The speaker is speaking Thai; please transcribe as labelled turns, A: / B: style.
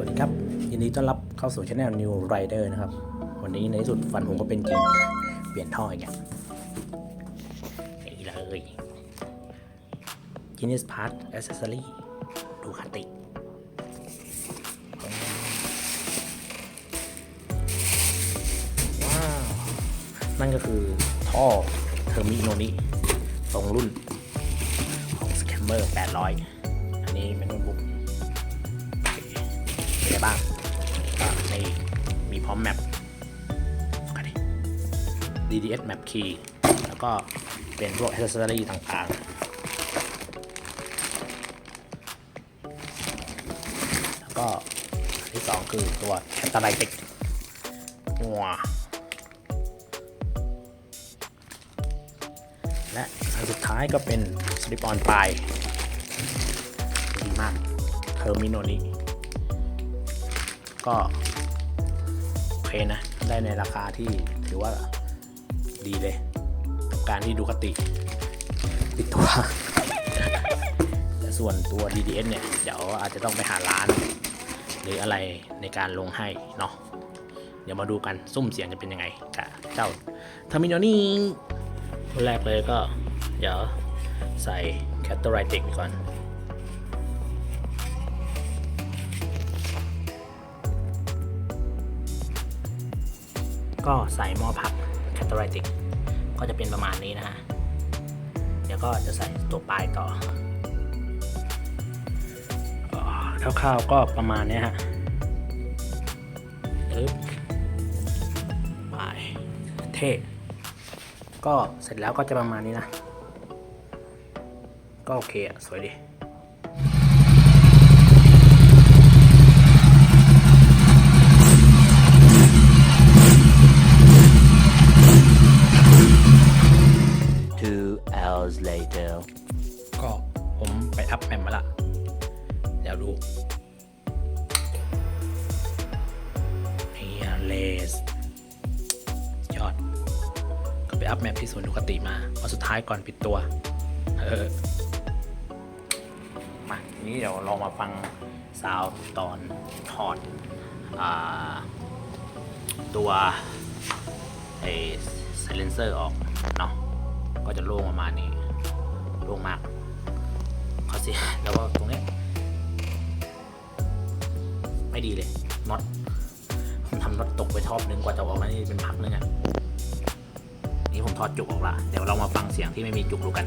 A: วัสดีครับยินดีต้อนรับเข้าสู่ช anel New Rider นะครับ วันนี้ในที่สุดฟันผมก็เป็นจริง เปลี่ยนท่ออีกแล้วนี่เลย Genius Part Accessory ดูคาติว้าว นั่นก็คือท่อเทอร์มิโนนิตรงรุ่นของ Scammer 800 อันนี้เป็นโน้ตบุ๊ก บ้างในมีพร้อมแมป DDS Map Key แล้วก็เป็นพวก accessory ต่างๆ แล้วก็ที่สองคือตัว Catalytic ว้าและอันสุดท้ายก็เป็น slip on ปลายดีมากเทอร์มิโนนี้ ก็โอเคนะ ได้ในราคาที่ถือว่าดีเลยกับการที่ดูคติปิดตัวแต่ส่วนตัว DDS เนี่ย เดี๋ยวอาจจะต้องไปหาร้าน หรืออะไรในการลงให้เนาะเดี๋ยวมาดูกันซุ้มเสียงจะเป็นยังไงกับเจ้าทามิโนนี่แรกเลยก็ เดี๋ยวใส่ c a t a r y t i c ก่อน ก็ใส่หม้อพักแคตตาไรติกก็จะเป็นประมาณนี้นะฮะ เดี๋ยวก็จะใส่ตัวปลายต่อคร่าวๆก็ประมาณนี้ฮะปึ๊บปลายเท่ก็เสร็จแล้วก็จะประมาณนี้นะ ก็โอเคอะสวยดี ก็ผมไปอัพแมมมาละเดี๋ยวดูเฮียเลสยอด ก็ไปอัพแมปที่สวนดุคติมาวันสุดท้ายก่อนปิดตัว เออ มาทีนี้เดี๋ยวเรามาฟังซาวตอนถอดอตัวไอ้ไซเลนเซอร์ออกเนาะก็จะโล่งประมาณนี้โล่งมาก สียแล้วก็ตรงเนี้ยไม่ดีเลยน็อตผมทำน็อตตกไปทอบนึงกว่าจะออกมานี่เป็นพักนึงอะ่ะนี่ผมถอดจุกออกละเดี๋ยวเรามาฟังเสียงที่ไม่มีจุกดูกัน